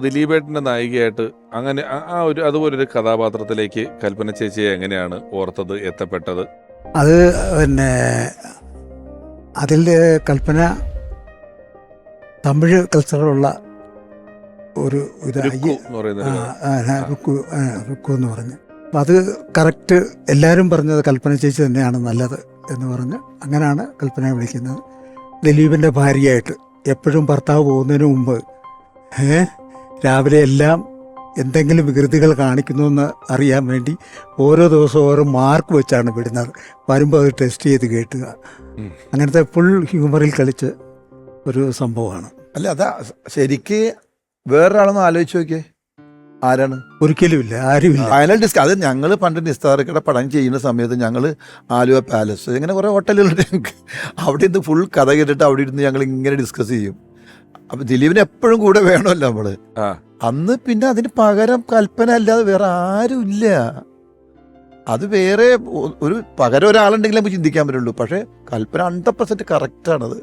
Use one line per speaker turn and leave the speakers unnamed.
ദിലീപേട്ടന്റെ നായികയായിട്ട് അങ്ങനെ ആ- ഒരു അതുപോലൊരു കഥാപാത്രത്തിലേക്ക് കൽപ്പന ചേച്ചിയെ എങ്ങനെയാണ് ഓർത്തത് എത്തപ്പെട്ടത്?
അത് പിന്നെ അതിൽ കൽപ്പന തമിഴ് കൾച്ചറിലുള്ള ഒരു ഇത്
എന്ന്
റുക്കു റുക്കു പറഞ്ഞ്. അപ്പം അത് കറക്റ്റ് എല്ലാവരും പറഞ്ഞത് കൽപ്പന ചേച്ചി തന്നെയാണ് നല്ലത് എന്ന് പറഞ്ഞ് അങ്ങനെയാണ് കൽപ്പന വിളിക്കുന്നത്. ദിലീപിന്റെ ഭാര്യയായിട്ട് എപ്പോഴും ഭർത്താവ് പോകുന്നതിന് മുമ്പ് ഏ രാവിലെ എല്ലാം എന്തെങ്കിലും വികൃതികൾ കാണിക്കുന്നു എന്ന് അറിയാൻ വേണ്ടി ഓരോ ദിവസവും ഓരോ മാർക്ക് വെച്ചാണ് വിടുന്നത്. വരുമ്പോൾ അത് ടെസ്റ്റ് ചെയ്ത് കേട്ടുക. അങ്ങനത്തെ ഫുൾ ഹ്യൂമറിൽ കളിച്ച് ഒരു സംഭവമാണ്.
അല്ല അതാ ശരിക്ക് വേറൊരാളൊന്ന് ആലോചിച്ച് നോക്കിയേ. ആരാണ്?
ഒരിക്കലുമില്ല ആരുമില്ല.
ഫൈനൽ ഡിസ്ക് അത് ഞങ്ങൾ പണ്ട് നിസ്താറിക്കട പടം ചെയ്യുന്ന സമയത്ത് ഞങ്ങൾ ആലുവ പാലസ് ഇങ്ങനെ കുറേ ഹോട്ടലുകളുണ്ട് ഞങ്ങൾക്ക് അവിടെ ഇരുന്ന് ഫുൾ കഥ കേട്ടിട്ട് അവിടെ ഇരുന്ന് ഞങ്ങൾ ഇങ്ങനെ ഡിസ്കസ് ചെയ്യും. അപ്പൊ ദിലീപിന് എപ്പോഴും കൂടെ വേണമല്ലോ
നമ്മൾ.
അന്ന് പിന്നെ അതിന് പകരം കൽപ്പന അല്ലാതെ വേറെ ആരും ഇല്ല അത് വേറെ ഒരു പകരം ഒരാളുണ്ടെങ്കിൽ നമുക്ക് ചിന്തിക്കാൻ പറ്റുള്ളൂ. പക്ഷെ കൽപ്പന ഹൺഡ്രഡ് പെർസെന്റ് കറക്റ്റ് ആണത്.